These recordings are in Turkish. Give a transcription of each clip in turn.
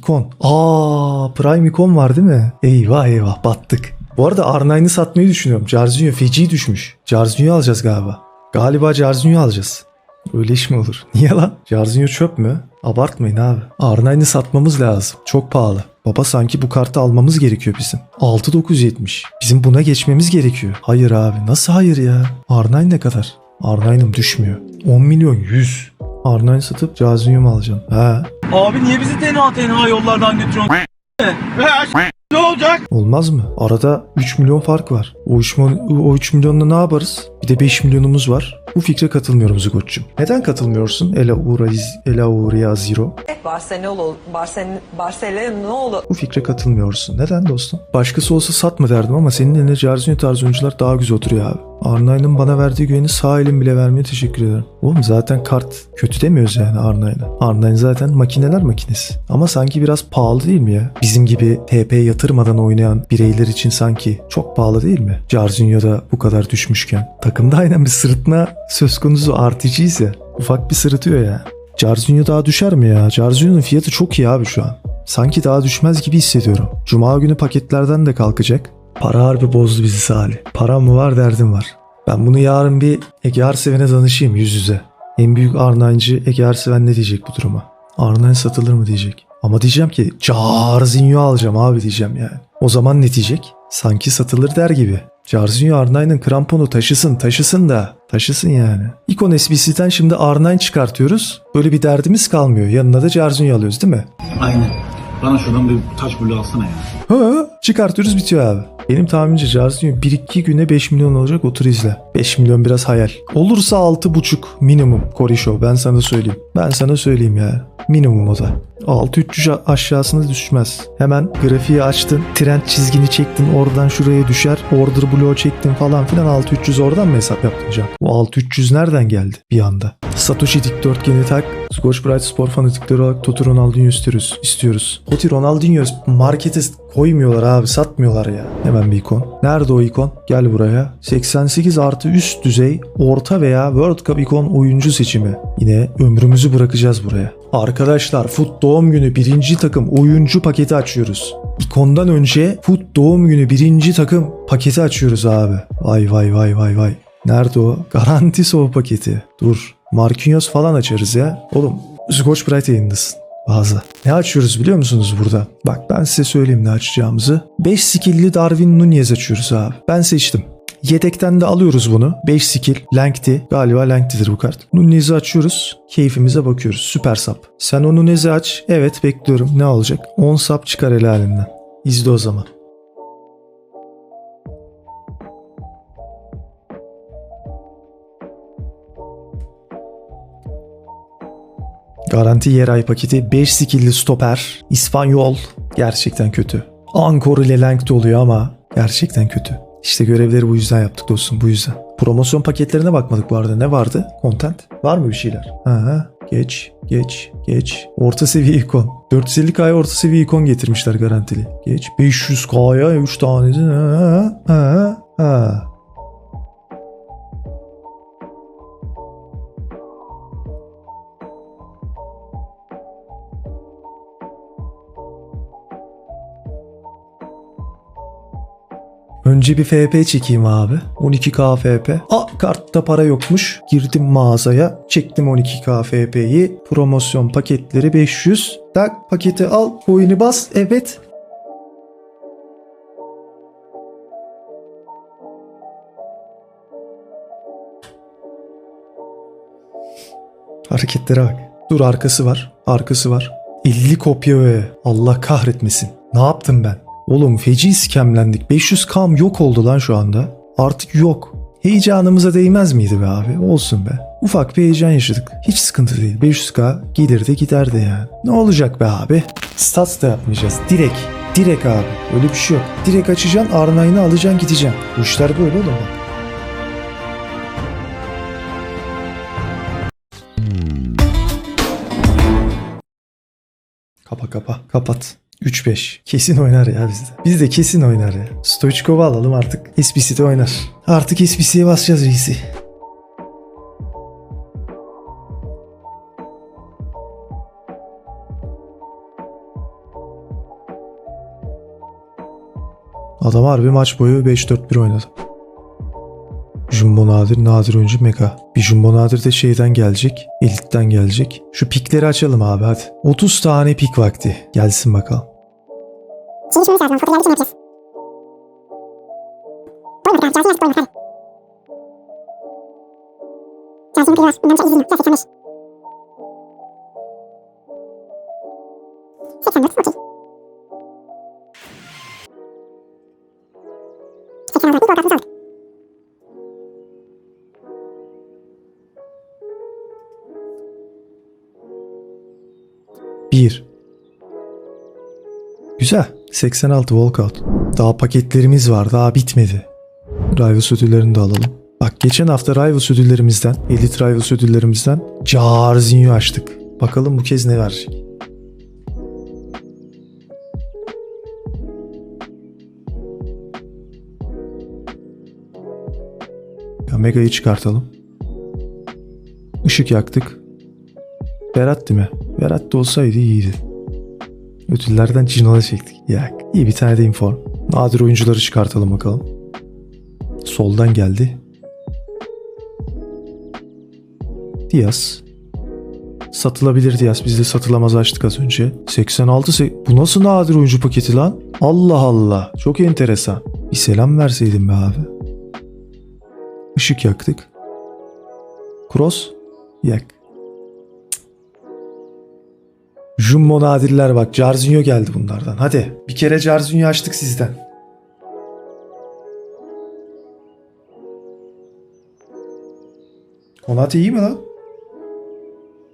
ikon. Aa Prime ikon var değil mi? Eyvah eyvah battık. Bu arada R9'ı satmayı düşünüyorum. Jarzinho feci düşmüş. Jarzinho alacağız galiba. Galiba Jarzinho alacağız. Öyle iş mi olur? Niye lan? Jarzinho çöp mü? Abartmayın abi. R9'ı satmamız lazım. Çok pahalı. Baba sanki bu kartı almamız gerekiyor bizim. 6970. Bizim buna geçmemiz gerekiyor. Hayır abi. Nasıl hayır ya? R9 ne kadar? R9'ım düşmüyor. 10 milyon 100. R9 satıp Jarzinho mu alacağım? He. Abi niye bizi tenha tenha yollardan götürüyorsun? ne olacak? Olmaz mı? Arada 3 milyon fark var. O 3, milyon, o 3 milyonla ne yaparız? Bir de 5 milyonumuz var. Bu fikre katılmıyorum Zugot'cum. Neden katılmıyorsun? Ela Uriz, Ela Zero. Barcelona, Barcelona, Barcelona Bu fikre katılmıyorsun. Neden dostum? Başkası olsa satma derdim ama senin eline Jarzinho tarzı oyuncular daha güzel oturuyor abi. Arnayn'ın bana verdiği güveni sağ elim bile vermeye teşekkür ederim. Oğlum zaten kart kötü demiyoruz yani Arnayn'a. Arnayn zaten makineler makinesi. Ama sanki biraz pahalı değil mi ya? Bizim gibi TP yatırmadan oynayan bireyler için sanki çok pahalı değil mi? Jarzinho'da bu kadar düşmüşken. Takımda aynen bir sırıtma söz konusu artıcıyız ya. Ufak bir sırıtıyor ya. Jarzinho daha düşer mi ya? Jarzinho'nun fiyatı çok iyi abi şu an. Sanki daha düşmez gibi hissediyorum. Cuma günü paketlerden de kalkacak. Para harbi bozdu bizi Salih. Param mı var derdim var. Ben bunu yarın bir Ege Arseven'e danışayım yüz yüze. En büyük Arnancı Ege Arseven ne diyecek bu duruma? Arnayn satılır mı diyecek. Ama diyeceğim ki Jarzinho alacağım abi diyeceğim yani. O zaman ne diyecek? Sanki satılır der gibi. Jarzinho Arnayn'ın kramponu taşısın taşısın da taşısın yani. İkon SBC'den şimdi R9 çıkartıyoruz. Böyle bir derdimiz kalmıyor. Yanına da Jarzinho alıyoruz değil mi? Aynen. Bana şuradan bir taş bulu alsana ya. Ha, çıkartıyoruz bitiyor abi. Benim tahminimce Jarzinho 1-2 güne 5 milyon olacak otur izle. 5 milyon biraz hayal. Olursa 6,5 minimum Korisho ben sana söyleyeyim. Ben sana söyleyeyim ya. Minimum o da. 6300 aşağısına düşmez. Hemen grafiği açtın. Trend çizgini çektin. Oradan şuraya düşer. Order bloğu çektin falan filan. 6300 oradan mı hesap yaptın can? Bu 6300 nereden geldi bir anda? Satoshi dikdörtgeni tak. Scotch Bright spor fanatikleri olarak Totti Ronaldinho istiyoruz. istiyoruz. Totti Ronaldinho markete koymuyorlar abi satmıyorlar ya. Hemen bir ikon. Nerede o ikon? Gel buraya. 88 artı üst düzey orta veya World Cup ikon oyuncu seçimi. Yine ömrümüzü bırakacağız buraya. Arkadaşlar Foot doğum günü birinci takım oyuncu paketi açıyoruz. İkondan önce Foot doğum günü birinci takım paketi açıyoruz abi. Vay vay vay vay vay. Nerede o? Garanti sov paketi. Dur. Marquinhos falan açarız ya. Oğlum Scotch Bright yayındasın. Bazı. Ne açıyoruz biliyor musunuz burada? Bak ben size söyleyeyim ne açacağımızı. 5 skill'li Darwin Nunez açıyoruz abi. Ben seçtim. Yedekten de alıyoruz bunu. 5 skill. Lengthy. Galiba Lengthy'dir bu kart. Nunez'i açıyoruz. Keyfimize bakıyoruz. Süper sap. Sen o Nunez'i aç. Evet bekliyorum. Ne olacak? 10 sap çıkar helalinden. İzle o zaman. Garanti yer ay paketi 5 skill'li stoper. İspanyol. Gerçekten kötü. Ankor ile Length oluyor ama gerçekten kötü. İşte görevleri bu yüzden yaptık dostum bu yüzden. Promosyon paketlerine bakmadık bu arada. Ne vardı? Content. Var mı bir şeyler? Aha. Geç, geç, geç. Orta seviye ikon. 450k'ya orta seviye ikon getirmişler garantili. Geç. 500k'ya 3 tane. Ha, ha, ha. Önce bir FP çekeyim abi. 12k FP. Aa kartta para yokmuş. Girdim mağazaya. Çektim 12k FP'yi. Promosyon paketleri 500. Tak paketi al. Coin'i bas. Evet. Hareketlere bak. Dur arkası var. Arkası var. 50 kopya ve Allah kahretmesin. Ne yaptım ben? Oğlum feci iskemlendik. 500 kam yok oldu lan şu anda. Artık yok. Heyecanımıza değmez miydi be abi? Olsun be. Ufak bir heyecan yaşadık. Hiç sıkıntı değil. 500k gelirdi giderdi yani. Ne olacak be abi? Stats da yapmayacağız. Direkt. Direkt abi. Öyle bir şey yok. Direkt açacaksın, R9'ı alacaksın, gideceksin. Bu işler böyle oğlum. Kapa kapa. Kapat. 3-5. Kesin oynar ya bizde. Bizde kesin oynar ya. Stoichkov'u alalım artık. SBC'de oynar. Artık SBC'ye basacağız reisi. Adam harbi maç boyu 5-4-1 oynadı. Jumbo Nadir, Nadir Öncü Mega. Bir Jumbo Nadir de şeyden gelecek. Elit'ten gelecek. Şu pikleri açalım abi hadi. 30 tane pik vakti. Gelsin bakalım. Şimdi şunu lazım. Fotoğrafı için yapacağız. Doymadık abi. Cazı yazık doymadık. Hadi. Cazı biraz. Bundan çok. Caz 85. 84. Okey. 86. Bir gol kapımızı aldık. Bir. Güzel. 86 walkout. Daha paketlerimiz var. Daha bitmedi. Rivals ödüllerini de alalım. Bak geçen hafta Rivals ödüllerimizden, Elite Rivals ödüllerimizden Jarzinho açtık. Bakalım bu kez ne verecek. Mega'yı çıkartalım. Işık yaktık. Berat değil mi? Berat da olsaydı iyiydi. Ödüllerden Cino'da çektik. Yak. İyi bir tane de inform. Nadir oyuncuları çıkartalım bakalım. Soldan geldi. Diaz. Satılabilir Diaz. Biz de satılamaz açtık az önce. 86 se- Bu nasıl nadir oyuncu paketi lan? Allah Allah. Çok enteresan. Bir selam verseydin be abi. Işık yaktık. Cross. Yak. Jumbo nadirler bak. Jarzinho geldi bunlardan. Hadi. Bir kere Jarzinho açtık sizden. Konate iyi mi lan?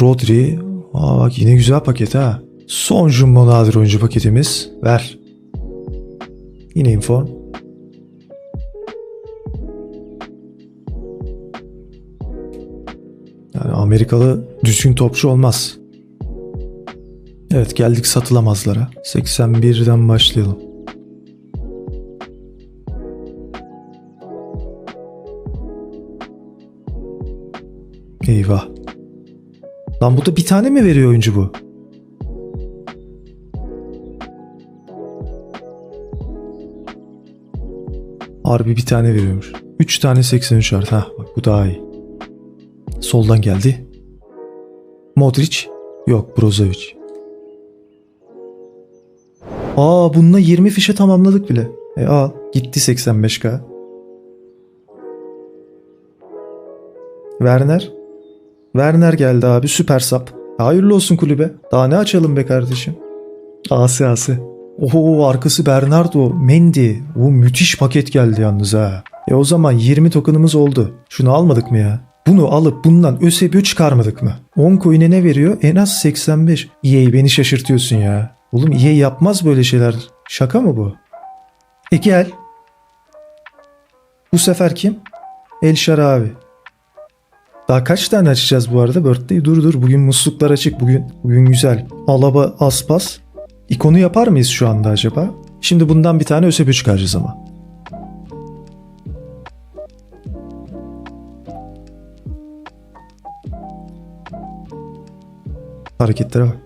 Rodri. Aa bak yine güzel paket ha. Son Jumbo nadir oyuncu paketimiz. Ver. Yine inform. Yani Amerikalı düzgün topçu olmaz. Evet geldik satılamazlara. 81'den başlayalım. Eyvah. Lan bu da bir tane mi veriyor oyuncu bu? Harbi bir tane veriyormuş. 3 tane 83 artı. Hah bak bu daha iyi. Soldan geldi. Modric. Yok Brozovic. Aa bununla 20 fişe tamamladık bile. E al gitti 85k. Werner. Werner geldi abi süper sap. Hayırlı olsun kulübe. Daha ne açalım be kardeşim. Asi asi. Oho arkası Bernardo, Mendy. O müthiş paket geldi yalnız ha. E o zaman 20 tokenımız oldu. Şunu almadık mı ya? Bunu alıp bundan ÖSBÖ çıkarmadık mı? 10 coin'e ne veriyor? En az 85. EA beni şaşırtıyorsun ya. Oğlum EA yapmaz böyle şeyler. Şaka mı bu? E gel. Bu sefer kim? El Şarabi. Daha kaç tane açacağız bu arada? Birthday dur dur. Bugün musluklar açık. Bugün bugün güzel. Alaba Aspas. İkonu yapar mıyız şu anda acaba? Şimdi bundan bir tane ÖSBÖ çıkaracağız ama. Hareketlere bak.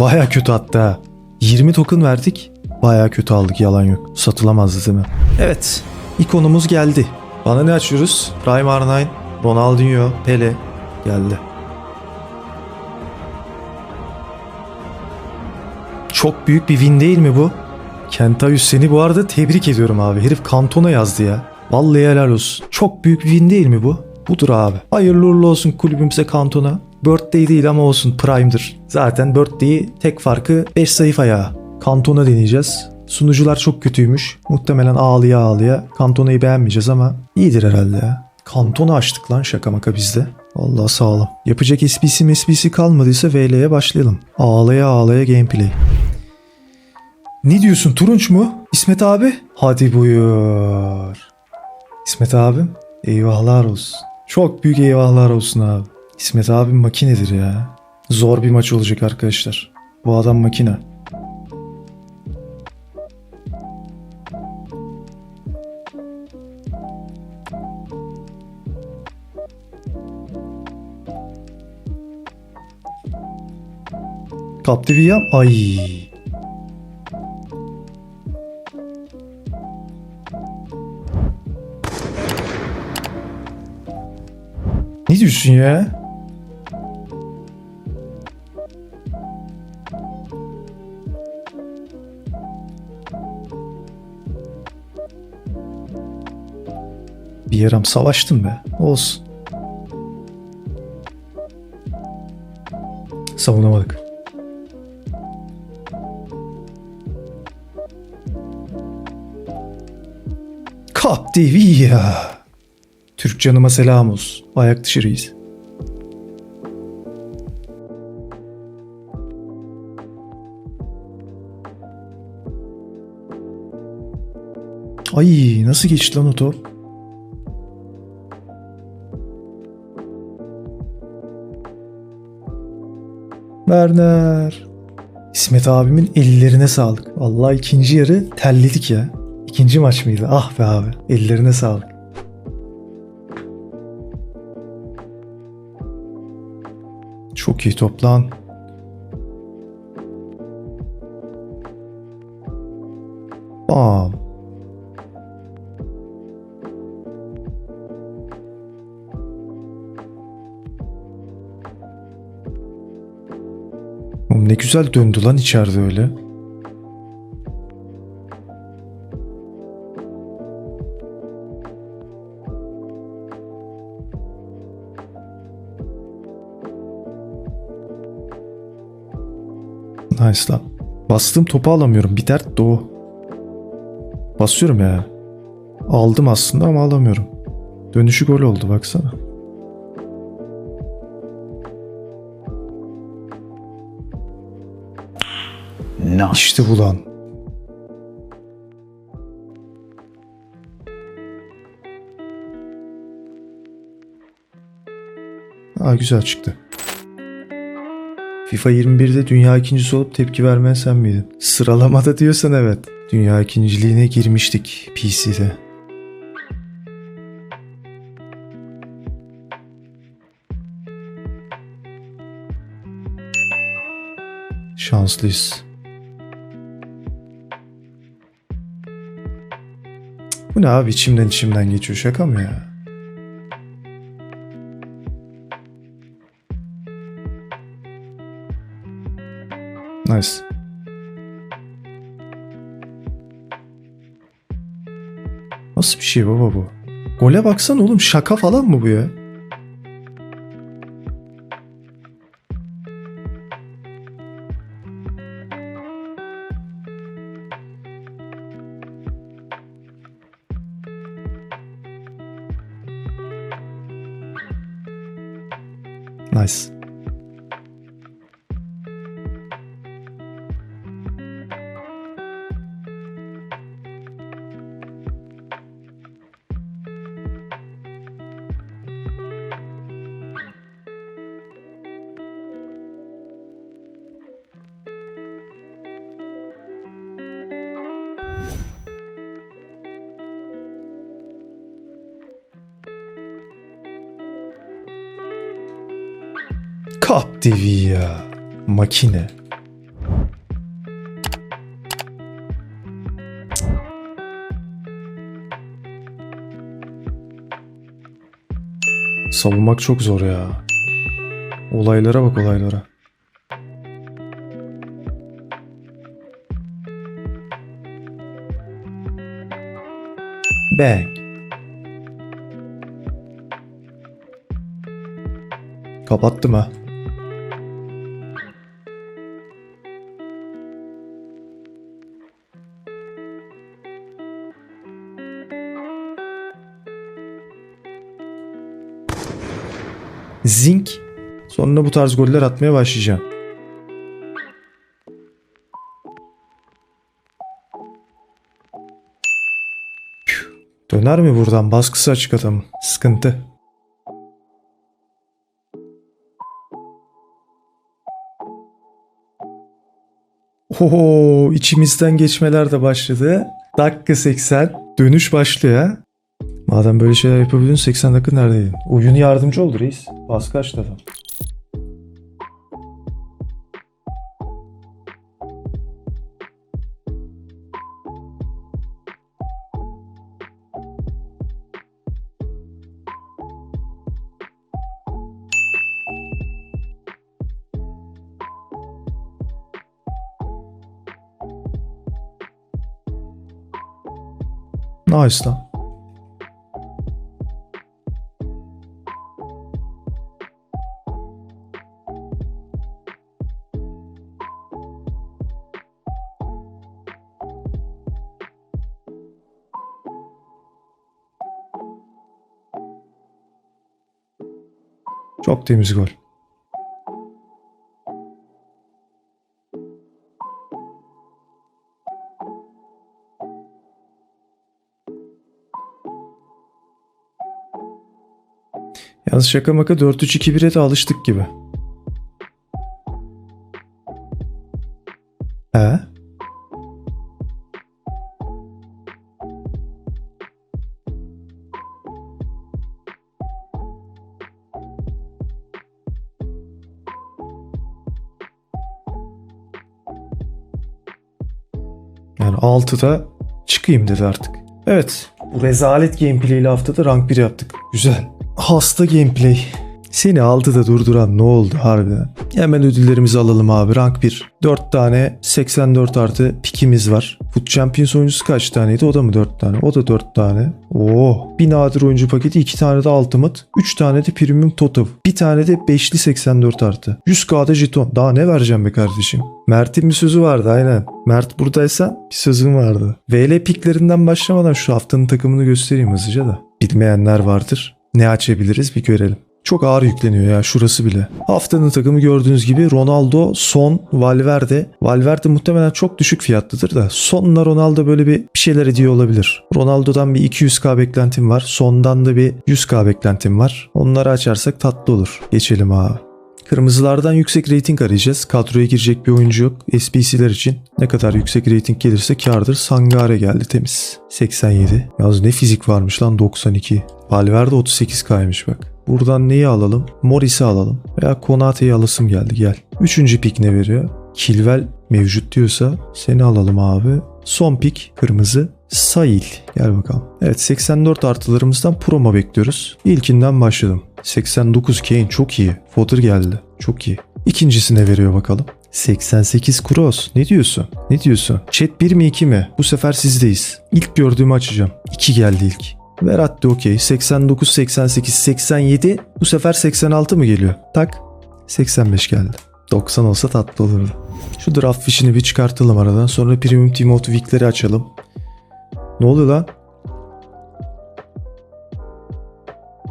Baya kötü hatta. 20 token verdik. Baya kötü aldık yalan yok. Satılamazdı değil mi? Evet. ikonumuz geldi. Bana ne açıyoruz? Prime R9, Ronaldinho, Pele geldi. Çok büyük bir win değil mi bu? Kentayus seni bu arada tebrik ediyorum abi. Herif kantona yazdı ya. Vallahi helal olsun. Çok büyük bir win değil mi bu? Budur abi. Hayırlı uğurlu olsun kulübümüze kantona. Birthday değil ama olsun Prime'dır. Zaten Birthday tek farkı 5 sayfa ya. Kantona deneyeceğiz. Sunucular çok kötüymüş. Muhtemelen ağlıya ağlıya Kantona'yı beğenmeyeceğiz ama iyidir herhalde ya. Kantona açtık lan şaka maka bizde. Allah sağlam. Yapacak SPC mesbisi kalmadıysa VL'ye başlayalım. Ağlaya ağlaya gameplay. Ne diyorsun Turunç mu? İsmet abi? Hadi buyur. İsmet abim eyvahlar olsun. Çok büyük eyvahlar olsun abi. İsmet abi makinedir ya. Zor bir maç olacak arkadaşlar. Bu adam makine. Kaptı bir yap. Ay. Ne diyorsun ya? Bir yaram savaştım be. Olsun. Savunamadık. Kap ya. Türk canıma selam olsun. Ayak dışı reis. Ay nasıl geçti lan o top? Werner. İsmet abimin ellerine sağlık. Allah ikinci yarı terledik ya. İkinci maç mıydı? Ah be abi. Ellerine sağlık. Çok iyi top Oğlum ne güzel döndü lan içeride öyle. Nice lan. Bastığım topu alamıyorum. Bir dert de o. Basıyorum ya. Aldım aslında ama alamıyorum. Dönüşü gol oldu baksana. Nice. İşte bu lan. Aa güzel çıktı. FIFA 21'de dünya ikincisi olup tepki vermeyen sen miydin? Sıralamada diyorsan evet. Dünya ikinciliğine girmiştik PC'de. Şanslıyız. Bu ne abi içimden içimden geçiyor şaka mı ya? Nice. Nasıl bir şey baba bu? Gole baksana oğlum şaka falan mı bu ya? Ya. Makine. Savunmak çok zor ya. Olaylara bak olaylara. Bang. Kapattım ha. Zink. Sonra bu tarz goller atmaya başlayacağım. Döner mi buradan? Baskısı açık adamın. Sıkıntı. Oho içimizden geçmeler de başladı. Dakika 80. Dönüş başlıyor. Madem böyle şeyler yapabiliyorsun 80 dakika neredeydin? Oyun yardımcı oldu reis. Baskı açtı adam. Nice lan. Temiz gol. Yalnız şaka maka 4-3-2-1'e de alıştık gibi. 6'da çıkayım dedi artık. Evet. Bu rezalet gameplay ile haftada rank 1 yaptık. Güzel. Hasta gameplay. Seni 6'da durduran ne oldu harbiden? Hemen ödüllerimizi alalım abi. Rank 1. 4 tane 84 artı pikimiz var. Foot Champions oyuncusu kaç taneydi? O da mı 4 tane? O da 4 tane. Oo. Bir nadir oyuncu paketi. 2 tane de Ultimate. 3 tane de Premium Total. Bir tane de 5'li 84 artı. 100k'da jeton. Daha ne vereceğim be kardeşim? Mert'in bir sözü vardı aynen. Mert buradaysa bir sözüm vardı. VL piklerinden başlamadan şu haftanın takımını göstereyim hızlıca da. Bilmeyenler vardır. Ne açabiliriz bir görelim. Çok ağır yükleniyor ya şurası bile. Haftanın takımı gördüğünüz gibi Ronaldo, Son, Valverde. Valverde muhtemelen çok düşük fiyatlıdır da Son'la Ronaldo böyle bir, şeyler ediyor olabilir. Ronaldo'dan bir 200k beklentim var. Son'dan da bir 100k beklentim var. Onları açarsak tatlı olur. Geçelim abi. Kırmızılardan yüksek rating arayacağız. Kadroya girecek bir oyuncu yok. SBC'ler için ne kadar yüksek rating gelirse kardır. Sangare geldi temiz. 87. Yalnız ne fizik varmış lan 92. Valverde 38k'ymış bak. Buradan neyi alalım? Morris'i alalım. Veya Konate'yi alasım geldi gel. Üçüncü pik ne veriyor? Kilvel mevcut diyorsa seni alalım abi. Son pik kırmızı. Sail. Gel bakalım. Evet 84 artılarımızdan promo bekliyoruz. İlkinden başladım. 89 Kane çok iyi. Fodder geldi. Çok iyi. İkincisine veriyor bakalım. 88 Kroos. Ne diyorsun? Ne diyorsun? Chat 1 mi 2 mi? Bu sefer sizdeyiz. İlk gördüğümü açacağım. 2 geldi ilk. Verratti okey. 89, 88, 87. Bu sefer 86 mı geliyor? Tak. 85 geldi. 90 olsa tatlı olurdu. Şu draft fişini bir çıkartalım aradan. Sonra Premium Team of Week'leri açalım. Ne oluyor lan?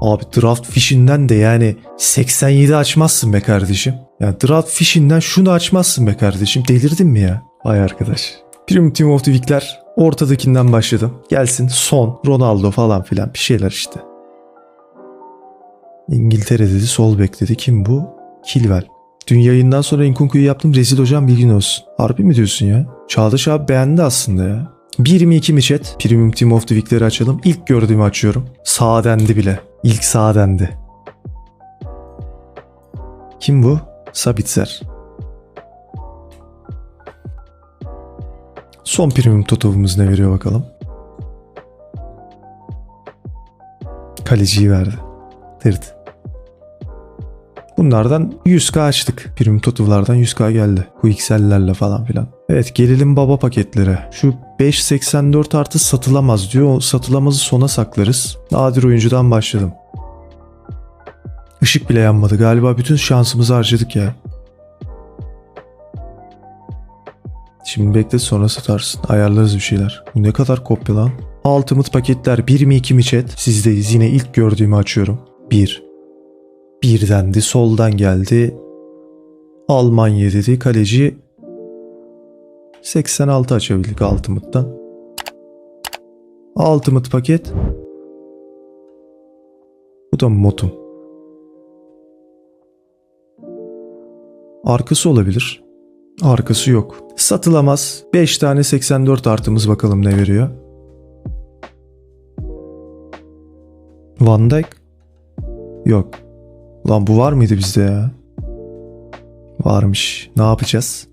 Abi draft fişinden de yani 87 açmazsın be kardeşim. Yani draft fişinden şunu açmazsın be kardeşim. Delirdin mi ya? Vay arkadaş. Premium Team of the Week'ler ortadakinden başladım. Gelsin Son, Ronaldo falan filan bir şeyler işte. İngiltere dedi, sol bek dedi. Kim bu? Kilvel. Dün yayından sonra Nkunku'yu yaptım. Rezil hocam bilgin olsun. Harbi mi diyorsun ya? Çağdaş abi beğendi aslında ya. 1 mi 2 mi chat? Premium Team of the Week'leri açalım. İlk gördüğümü açıyorum. Sağ dendi bile. İlk sağ dendi. Kim bu? Sabitzer. Son premium totalımız ne veriyor bakalım. Kaleciyi verdi. Tırt. Bunlardan 100k açtık. Premium totallardan 100k geldi. Bu XL'lerle falan filan. Evet gelelim baba paketlere. Şu 5.84 artı satılamaz diyor. O satılamazı sona saklarız. Nadir oyuncudan başladım. Işık bile yanmadı. Galiba bütün şansımızı harcadık ya. Şimdi bekle sonra satarsın. Ayarlarız bir şeyler. Bu ne kadar kopya lan? Ultimate paketler 1 mi 2 mi chat? Sizdeyiz. Yine ilk gördüğümü açıyorum. 1. Birdendi. Soldan geldi. Almanya dedi. Kaleci 86 açabildik Ultimate'dan. Ultimate paket. Bu da motum. Arkası olabilir. Arkası yok. Satılamaz. 5 tane 84 artımız bakalım ne veriyor. Van Dijk? Yok. Lan bu var mıydı bizde ya? Varmış. Ne yapacağız?